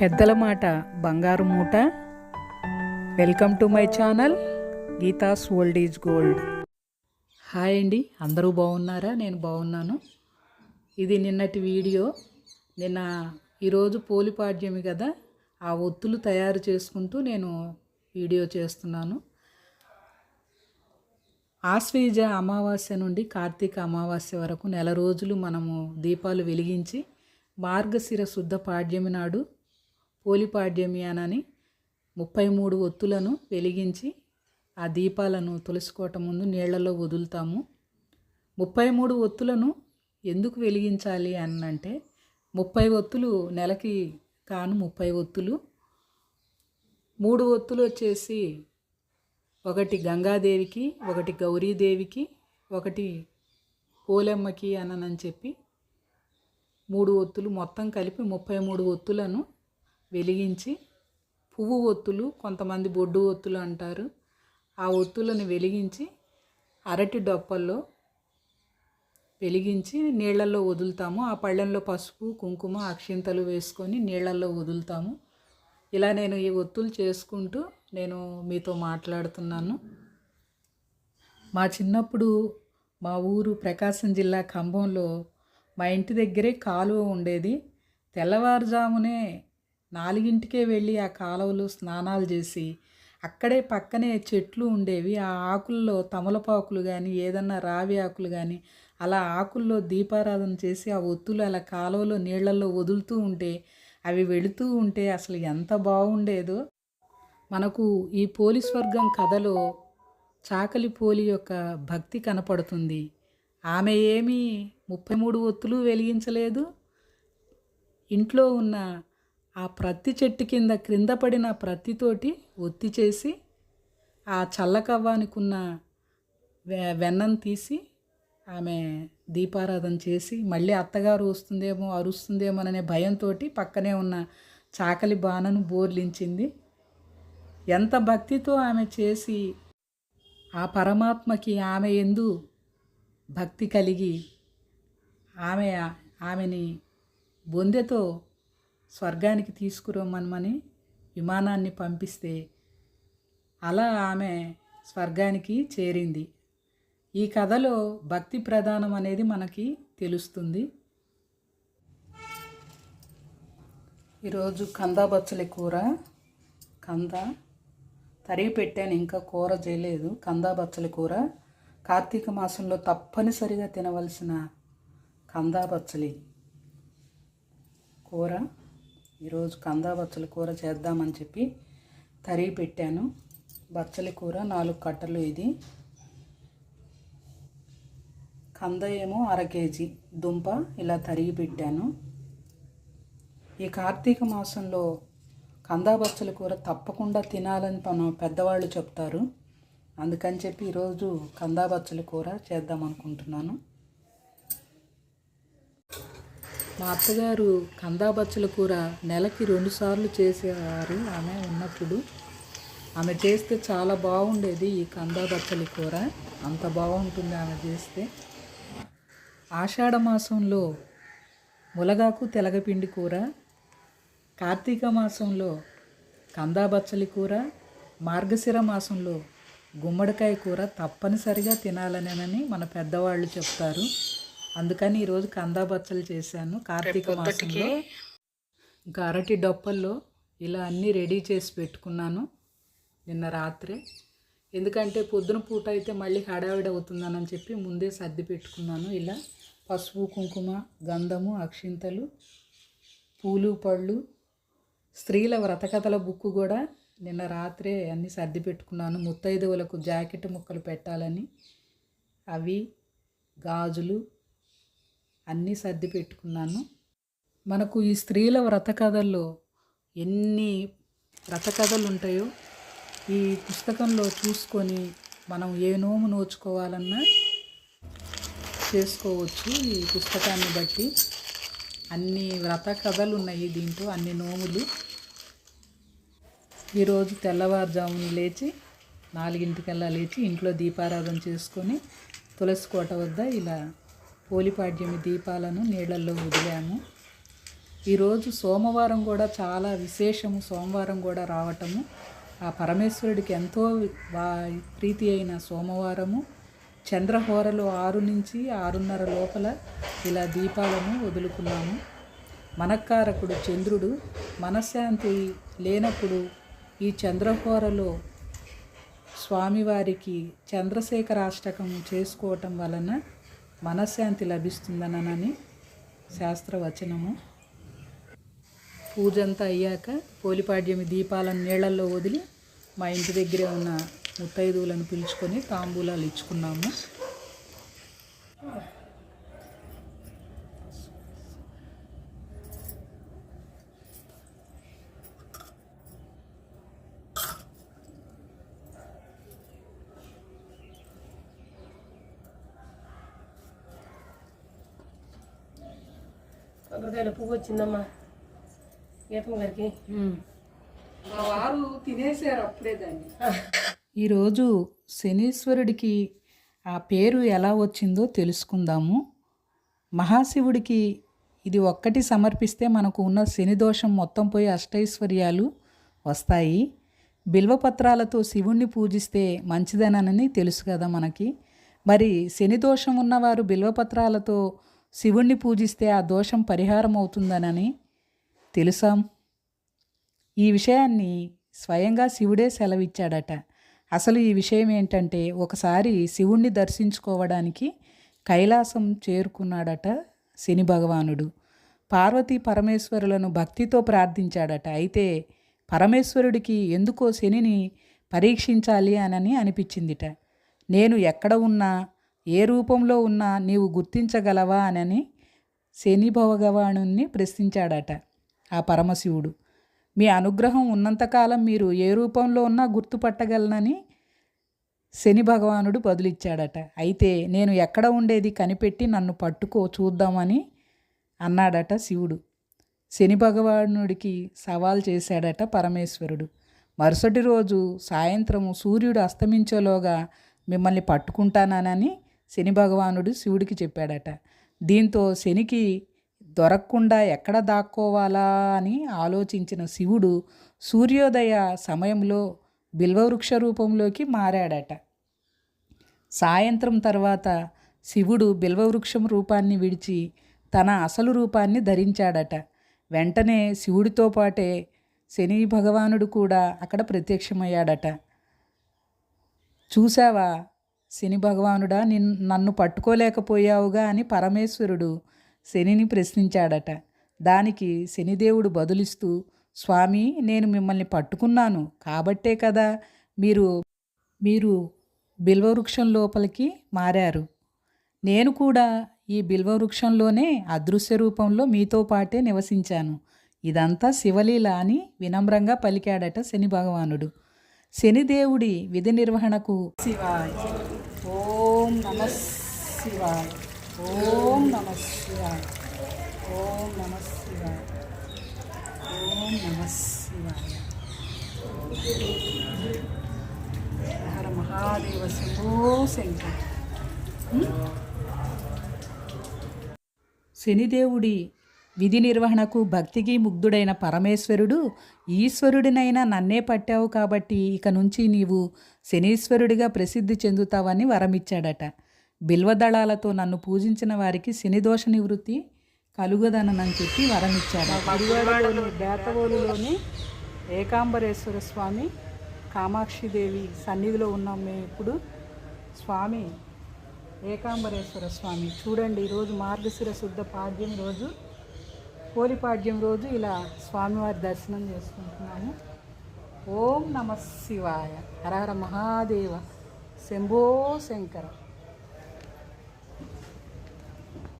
పెద్దల మాట బంగారు మూట. Welcome to my channel Geetha's old is gold hi అండి అందరూ బాగున్నారా? నేను బాగున్నాను. ఇది నిన్నటి వీడియో. నిన్న ఈరోజు పోలిపాడ్యమి కదా. ఆ ఒత్తులు తయారు చేసుకుంటూ నేను వీడియో చేస్తున్నాను. ఆశ్వీజ అమావాస్య నుండి కార్తీక అమావాస్య వరకు నెల రోజులు మనము దీపాలు వెలిగించి మార్గశిర శుద్ధ పాడ్యమి నాడు పోలిపాడ్యమ్యానని ముప్పై మూడు ఒత్తులను వెలిగించి ఆ దీపాలను తులసికోట ముందు నీళ్ళలో వదులుతాము. ముప్పై మూడు ఒత్తులను ఎందుకు వెలిగించాలి అనంటే ముప్పై ఒత్తులు నెలకి కాను ముప్పై ఒత్తులు. మూడు ఒత్తులు వచ్చేసి ఒకటి గంగాదేవికి ఒకటి గౌరీదేవికి ఒకటి పోలెమ్మకి అనని చెప్పి మూడు ఒత్తులు మొత్తం కలిపి ముప్పై మూడు ఒత్తులను వెలిగించి పువ్వు ఒత్తులు కొంతమంది బొడ్డు ఒత్తులు అంటారు. ఆ ఒత్తులను వెలిగించి అరటి డొప్పల్లో వెలిగించి నీళ్ళల్లో వదులుతాము. ఆ పళ్ళెంలో పసుపు కుంకుమ అక్షింతలు వేసుకొని నీళ్ళల్లో వదులుతాము. ఇలా నేను ఈ ఒత్తులు చేసుకుంటూ నేను మీతో మాట్లాడుతున్నాను. మా చిన్నప్పుడు మా ఊరు ప్రకాశం జిల్లా ఖమ్మంలో మా ఇంటి దగ్గరే కాలువ ఉండేది. తెల్లవారుజామునే నాలుగింటికే వెళ్ళి ఆ కాలువలు స్నానాలు చేసి అక్కడే పక్కనే చెట్లు ఉండేవి. ఆ ఆకుల్లో తమలపాకులు కానీ ఏదన్నా రావి ఆకులు కానీ అలా ఆకుల్లో దీపారాధన చేసి ఆ ఒత్తులు అలా కాలువలో నీళ్ళల్లో వదులుతూ ఉంటే అవి వెళుతూ ఉంటే అసలు ఎంత బాగుండేదో. మనకు ఈ పోలీస్ వర్గం కథలో చాకలి పోలి యొక్క భక్తి కనపడుతుంది. ఆమె ఏమీ ముప్పై మూడు ఒత్తులు వెలిగించలేదు. ఇంట్లో ఉన్న ఆ ప్రత్తి చెట్టు కింద క్రింద పడిన ప్రత్తితోటి ఒత్తి చేసి ఆ చల్లకవ్వానికి ఉన్న వె- వెన్నను తీసి ఆమె దీపారాధన చేసి మళ్ళీ అత్తగారు వస్తుందేమో అరుస్తుందేమోననే భయంతో పక్కనే ఉన్న చాకలి బాణను బోర్లించింది. ఎంత భక్తితో ఆమె చేసి ఆ పరమాత్మకి ఆమె ఎందు భక్తి కలిగి ఆమె ఆమెని బొందెతో స్వర్గానికి తీసుకురమ్మనమని విమానాన్ని పంపిస్తే అలా ఆమె స్వర్గానికి చేరింది. ఈ కథలో భక్తి ప్రధానం అనేది మనకి తెలుస్తుంది. ఈరోజు కందా బచ్చలి కూర. కంద తరిగి పెట్టాను ఇంకా కూర చేయలేదు. కందా బచ్చలి కూర. కార్తీక మాసంలో తప్పనిసరిగా తినవలసిన కందా బచ్చలి కూర. ఈరోజు కందా బచ్చల కూర చేద్దామని చెప్పి తరిగి పెట్టాను. బచ్చలి కూర నాలుగు కట్టలు ఇది. కంద ఏమో అర కేజీ దుంప ఇలా తరిగి పెట్టాను. ఈ కార్తీక మాసంలో కందా బచ్చల కూర తప్పకుండా తినాలని మనం పెద్దవాళ్ళు చెప్తారు. అందుకని చెప్పి ఈరోజు కందా బచ్చల కూర చేద్దాం అనుకుంటున్నాను. మా అత్తగారు కందాబచ్చల కూర నెలకి రెండుసార్లు చేసేవారు ఆమె ఉన్నప్పుడు ఆమె చేస్తే చాలా బాగుండేది ఈ కందా బచ్చలి కూర. అంత బాగుంటుంది ఆమె చేస్తే. ఆషాఢ మాసంలో ములగాకు తెలగపిండి కూర కార్తీక మాసంలో కందా బచ్చలి కూర మార్గశిర మాసంలో గుమ్మడికాయ కూర తప్పనిసరిగా తినాలనేనని మన పెద్దవాళ్ళు చెప్తారు. అందుకని ఈరోజు కందా బచ్చలు చేశాను. కార్తీక మాసంలో ఇంకా అరటి డొప్పల్లో ఇలా అన్నీ రెడీ చేసి పెట్టుకున్నాను నిన్న రాత్రే. ఎందుకంటే పొద్దున పూట అయితే మళ్ళీ హడావిడి అవుతుందని చెప్పి ముందే సర్ది పెట్టుకున్నాను. ఇలా పసుపు కుంకుమ గంధము అక్షింతలు పూలు పళ్ళు స్త్రీల వ్రతకథల బుక్ కూడా నిన్న రాత్రే అన్నీ సర్ది పెట్టుకున్నాను. ముత్తైదువులకు జాకెట్ ముక్కలు పెట్టాలని అవి గాజులు అన్నీ సర్ది పెట్టుకున్నాను. మనకు ఈ స్త్రీల వ్రత కథల్లో ఎన్ని వ్రత కథలు ఉంటాయో ఈ పుస్తకంలో చూసుకొని మనం ఏ నోము నోచుకోవాలన్నా చేసుకోవచ్చు ఈ పుస్తకాన్ని బట్టి. అన్ని వ్రత కథలు ఉన్నాయి దీంట్లో అన్ని నోములు. ఈరోజు తెల్లవారుజామున లేచి నాలుగింటికల్లా లేచి ఇంట్లో దీపారాధన చేసుకొని తులసి కోట వద్ద ఇలా పోలిపాడ్యమి దీపాలను నీళ్ళల్లో వదిలాము. ఈరోజు సోమవారం కూడా చాలా విశేషము సోమవారం కూడా రావటము. ఆ పరమేశ్వరుడికి ఎంతో వా- ప్రీతి అయిన సోమవారము. చంద్రహోరలు ఆరు నుంచి ఆరున్నర లోపల ఇలా దీపాలను వదులుకున్నాము. మనకారకుడు చంద్రుడు మనశ్శాంతి లేనప్పుడు ఈ చంద్రహోరలో స్వామివారికి చంద్రశేఖరాష్టకం చేసుకోవటం వలన మనశ్శాంతి లభిస్తుందనని శాస్త్రవచనము. పూజంతా అయ్యాక పోలిపాడ్యమి దీపాలను నీళ్ళల్లో వదిలి మా ఇంటి దగ్గరే ఉన్న ముత్తైదువులను పిలుచుకొని తాంబూలాలు ఇచ్చుకున్నాము. కొబ్బరికాయల పువ్వు వచ్చిందమ్మా. గీతమ్మ గారికి. మా వారు తినేసారు అప్పుడే దాన్ని. ఈరోజు శనీశ్వరుడికి ఆ పేరు ఎలా వచ్చిందో తెలుసుకుందాము. మహాశివుడికి ఇది ఒక్కటి సమర్పిస్తే మనకు ఉన్న శని దోషం మొత్తం పోయి అష్టైశ్వర్యాలు వస్తాయి. బిల్వపత్రాలతో శివుణ్ణి పూజిస్తే మంచిదనని తెలుసు కదా మనకి. మరి శని దోషం ఉన్నవారు బిల్వపత్రాలతో శివుణ్ణి పూజిస్తే ఆ దోషం పరిహారం అవుతుందనని తెలుసాం. ఈ విషయాన్ని స్వయంగా శివుడే సెలవిచ్చాడట. అసలు ఈ విషయం ఏంటంటే ఒకసారి శివుణ్ణి దర్శించుకోవడానికి కైలాసం చేరుకున్నాడట శని భగవానుడు. పార్వతీ పరమేశ్వరులను భక్తితో ప్రార్థించాడట. అయితే పరమేశ్వరుడికి ఎందుకో శనిని పరీక్షించాలి అనని అనిపించిందిట. నేను ఎక్కడ ఉన్నా ఏ రూపంలో ఉన్నా నీవు గుర్తించగలవా అనని శని ప్రశ్నించాడట ఆ పరమశివుడు. మీ అనుగ్రహం ఉన్నంతకాలం మీరు ఏ రూపంలో ఉన్నా గుర్తుపట్టగలనని శని భగవానుడు బదులిచ్చాడట. అయితే నేను ఎక్కడ ఉండేది కనిపెట్టి నన్ను పట్టుకో చూద్దామని అన్నాడట శివుడు. శని భగవానుడికి సవాల్ చేశాడట పరమేశ్వరుడు. మరుసటి రోజు సాయంత్రం సూర్యుడు అస్తమించేలోగా మిమ్మల్ని పట్టుకుంటానని శని భగవానుడు శివుడికి చెప్పాడట. దీంతో శనికి దొరకకుండా ఎక్కడ దాక్కోవాలా అని ఆలోచించిన శివుడు సూర్యోదయ సమయంలో బిల్వవృక్ష రూపంలోకి మారాడట. సాయంత్రం తర్వాత శివుడు బిల్వవృక్షం రూపాన్ని విడిచి తన అసలు రూపాన్ని ధరించాడట. వెంటనే శివుడితో పాటే శని భగవానుడు కూడా అక్కడ ప్రత్యక్షమయ్యాడట. చూసావా శని భగవానుడా నిన్ నన్ను పట్టుకోలేకపోయావుగా అని పరమేశ్వరుడు శనిని ప్రశ్నించాడట. దానికి శనిదేవుడు బదులిస్తూ స్వామి నేను మిమ్మల్ని పట్టుకున్నాను. కాబట్టే కదా మీరు మీరు బిల్వవృక్షం లోపలికి మారారు. నేను కూడా ఈ బిల్వవృక్షంలోనే అదృశ్య రూపంలో మీతో పాటే నివసించాను. ఇదంతా శివలీల అని వినమ్రంగా పలికాడట శని భగవానుడు. శనిదేవుడి విధి నిర్వహణకు శివాయ. ఓం నమ శివాయ. ఓం నమ శివాయ. ఓం నమ శివాయ. ఓం నమ శివాయ. హర మహాదేవ శంభో శంకర. శనిదేవుడి విధి నిర్వహణకు భక్తికి ముగ్ధుడైన పరమేశ్వరుడు ఈశ్వరుడినైనా నన్నే పట్టావు కాబట్టి ఇక నుంచి నీవు శనీశ్వరుడిగా ప్రసిద్ధి చెందుతావని వరమిచ్చాడట. బిల్వదళాలతో నన్ను పూజించిన వారికి శనిదోష నివృత్తి కలుగదనని చెప్పి వరమిచ్చాడు. బేతవోలులోని ఏకాంబరేశ్వర స్వామి కామాక్షిదేవి సన్నిధిలో ఉన్నాం మేము ఇప్పుడు స్వామి ఏకాంబరేశ్వర స్వామి. చూడండి ఈరోజు మార్గశిర శుద్ధ పాడ్యం రోజు పోలిపాడ్యం రోజు ఇలా స్వామివారి దర్శనం చేసుకుంటున్నాము. ఓం నమ శివాయ. హరహర మహాదేవ. శంభో శంకర.